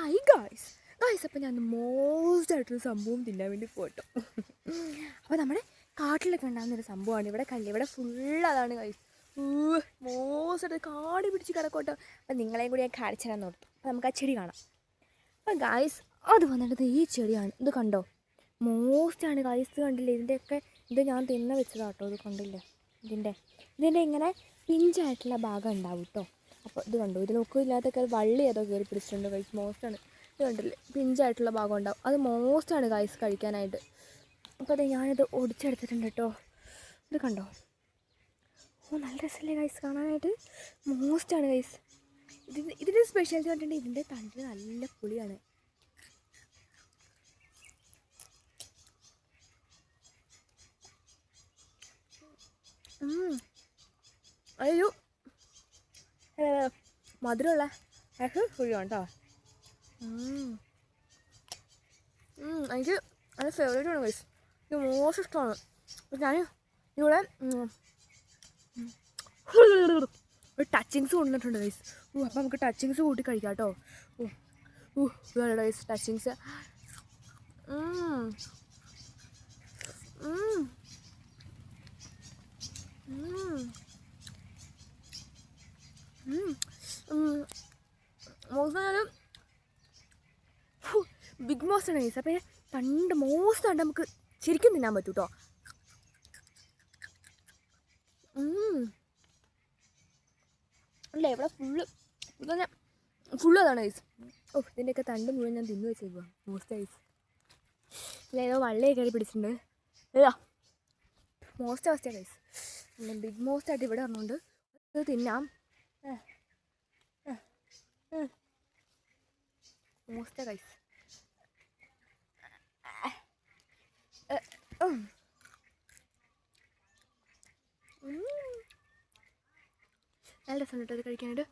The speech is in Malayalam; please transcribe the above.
ഹായ് ഗായ്സ് ഗായ്സ് അപ്പോൾ ഞാൻ മോസ്റ്റ് ആയിട്ടൊരു സംഭവം തിന്നാൻ വേണ്ടി പോട്ടോ അപ്പോൾ നമ്മുടെ കാട്ടിലൊക്കെ ഉണ്ടാകുന്നൊരു സംഭവമാണ്. ഇവിടെ കല്ല് ഇവിടെ ഫുൾ അതാണ് ഗായ്സ് മോസ്റ്റ് ആയിട്ട് കാടി പിടിച്ച് കിടക്കോട്ടോ അപ്പം നിങ്ങളെയും കൂടി ഞാൻ കാണിച്ചു തരാൻ നോർത്തു അപ്പോൾ നമുക്ക് ആ ചെടി കാണാം. അപ്പം ഗായ്സ് അത് വന്നിട്ട് ഈ ചെടിയാണ്. ഇത് കണ്ടോ? മോസ്റ്റാണ് ഗായ്സ് കണ്ടില്ലേ? ഇതിന്റെയൊക്കെ ഇത് ഞാൻ തിന്ന വെച്ചതാട്ടോ. ഇത് കണ്ടില്ലേ? ഇതിന്റെ ഇതിന്റെ ഇങ്ങനെ പിഞ്ചായിട്ടുള്ള ഭാഗം ഉണ്ടാവും കേട്ടോ അപ്പോൾ ഇത് കണ്ടോ. ഇത് നോക്കില്ലാത്തൊക്കെ വള്ളി ഏതോ കയറി പിടിച്ചിട്ടുണ്ട് ഗൈസ് മോസ്റ്റാണ് ഇത് കണ്ടില്ലേ? പിഞ്ചായിട്ടുള്ള ഭാഗം ഉണ്ടാവും. അത് മോസ്റ്റാണ് ഗൈസ് കഴിക്കാനായിട്ട്. അപ്പോൾ അതെ ഞാനിത് ഒടിച്ചെടുത്തിട്ടുണ്ട് കേട്ടോ ഇത് കണ്ടോ? ഓ നല്ല രസമല്ലേ ഗൈസ് കാണാനായിട്ട്. മോസ്റ്റാണ് ഗൈസ് ഇതിന് ഇതിന്റെ സ്പെഷ്യാലിറ്റി പറഞ്ഞിട്ടുണ്ടെങ്കിൽ ഇതിന്റെ തണ്ടിൽ നല്ല പുളിയാണ്. അയ്യോ. മധുരമുള്ള അഹ് കുഴിയാണ് കേട്ടോ എനിക്ക് നല്ല ഫേവറേറ്റ് ആണ് ഗൈസ് എനിക്ക് മോശം ഇഷ്ടമാണ്. ഞാൻ ഇവിടെ ഒരു ടച്ചിങ്സ് കൊണ്ടുവന്നിട്ടുണ്ട് ഗൈസ് ഓ അപ്പം നമുക്ക് ടച്ചിങ്സ് കൂട്ടി കഴിക്കാം കേട്ടോ. ഓ ഓ ഇതാണ് ഗൈസ് ടച്ചിങ്സ് മോശം ബിഗ് മോസ് ആണ് അപ്പം പണ്ട് മോസ്റ്റ് ആണ് നമുക്ക് ശരിക്കും തിന്നാൻ പറ്റൂ കേട്ടോ അല്ല ഇവിടെ ഫുള്ള് ഇതന്നെ ഫുള്ള് അതാണ് ഐസ് ഓ ഇതിന്റെയൊക്കെ തണ്ട് മുഴുവൻ ഞാൻ തിന്നു വെച്ചേക്കുക മോസ്റ്റ് ഐസ് അല്ല ഏതോ വള്ളയൊക്കെ കയറി പിടിച്ചിട്ടുണ്ട്. അല്ല മോസ്റ്റ് അവസ്ഥയാണ് ഐസ് ബിഗ് മോസ്റ്റ് ആയിട്ട് ഇവിടെ വന്നുകൊണ്ട് ഇത് തിന്നാം. മോസ്റ്റ് ഗൈസ് നല്ല രസമുണ്ട് ഇത് കഴിക്കാനായിട്ട്.